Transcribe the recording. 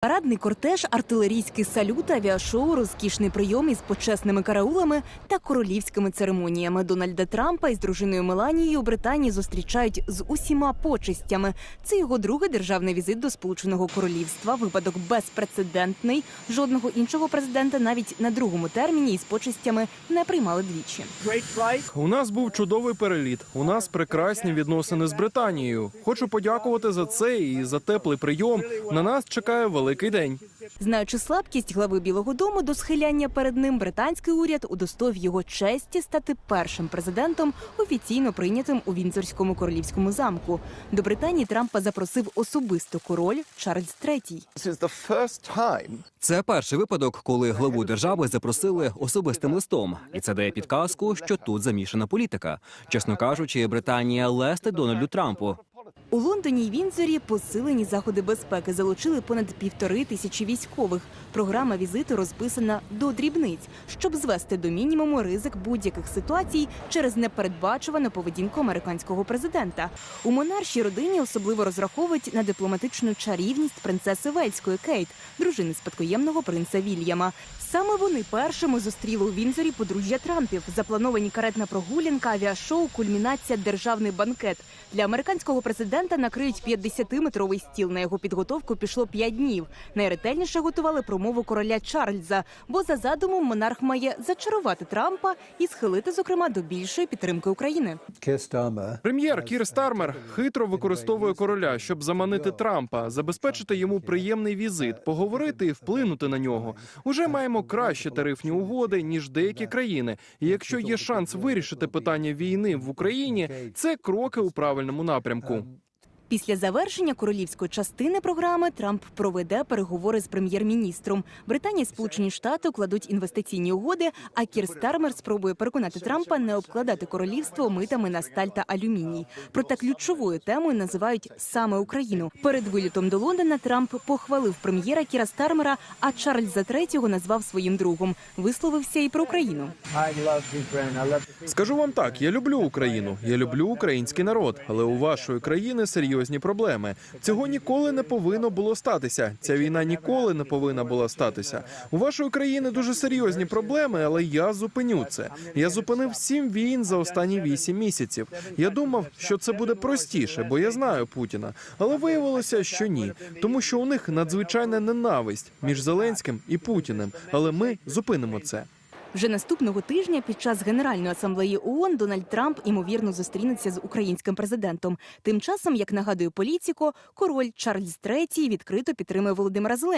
Парадний кортеж, артилерійський салют, авіашоу, розкішний прийом із почесними караулами та королівськими церемоніями. Дональда Трампа із дружиною Меланією у Британії зустрічають з усіма почестями. Це його другий державний візит до Сполученого Королівства. Випадок безпрецедентний. Жодного іншого президента навіть на другому терміні із почестями не приймали двічі. У нас був чудовий переліт. У нас прекрасні відносини з Британією. Хочу подякувати за це і за теплий прийом. На нас чекає великий день. Знаючи слабкість глави Білого Дому до схиляння перед ним, британський уряд удостоїв його честі стати першим президентом, офіційно прийнятим у Вінзорському королівському замку. До Британії Трампа запросив особисто король Чарльз III. Це перший випадок, коли главу держави запросили особистим листом, і це дає підказку, що тут замішана політика. Чесно кажучи, Британія лести Дональду Трампу. У Лондоні і Вінзорі посилені заходи безпеки залучили понад півтори тисячі військових. Програма візиту розписана до дрібниць, щоб звести до мінімуму ризик будь-яких ситуацій через непередбачувану поведінку американського президента. У монаршій родині особливо розраховують на дипломатичну чарівність принцеси Вельської Кейт, дружини спадкоємного принца Вільяма. Саме вони першими зустріли у Вінзорі подружжя Трампів. Заплановані каретна прогулянка, авіашоу, кульмінація, державний банкет. Для американського президента накриють 50-метровий стіл. На його підготовку пішло 5 днів. Найретельніше готували промову короля Чарльза, бо за задумом монарх має зачарувати Трампа і схилити, зокрема, до більшої підтримки України. Прем'єр Кір Стармер хитро використовує короля, щоб заманити Трампа, забезпечити йому приємний візит, поговорити і вплинути на нього. Уже маємо кращі тарифні угоди ніж деякі країни. І якщо є шанс вирішити питання війни в Україні, це кроки у правильному напрямку. Після завершення королівської частини програми Трамп проведе переговори з прем'єр-міністром. Британія і Сполучені Штати укладуть інвестиційні угоди. А Кір Стармер спробує переконати Трампа не обкладати королівство митами на сталь та алюміній. Проте ключовою темою називають саме Україну. Перед вилітом до Лондона Трамп похвалив прем'єра Кіра Стармера, а Чарльза III назвав своїм другом. Висловився і про Україну. Скажу вам так: я люблю Україну, я люблю український народ, але у вашої країни серйозні проблеми. Цього ніколи не повинно було статися. Ця війна ніколи не повинна була статися. У вашої країни дуже серйозні проблеми, але я зупиню це. Я зупинив сім війн за останні вісім місяців. Я думав, що це буде простіше, бо я знаю Путіна. Але виявилося, що ні, тому що у них надзвичайна ненависть між Зеленським і Путіним. Але ми зупинимо це. Вже наступного тижня під час Генеральної асамблеї ООН Дональд Трамп імовірно зустрінеться з українським президентом. Тим часом, як нагадує політіко, король Чарльз III відкрито підтримує Володимира Зеленського.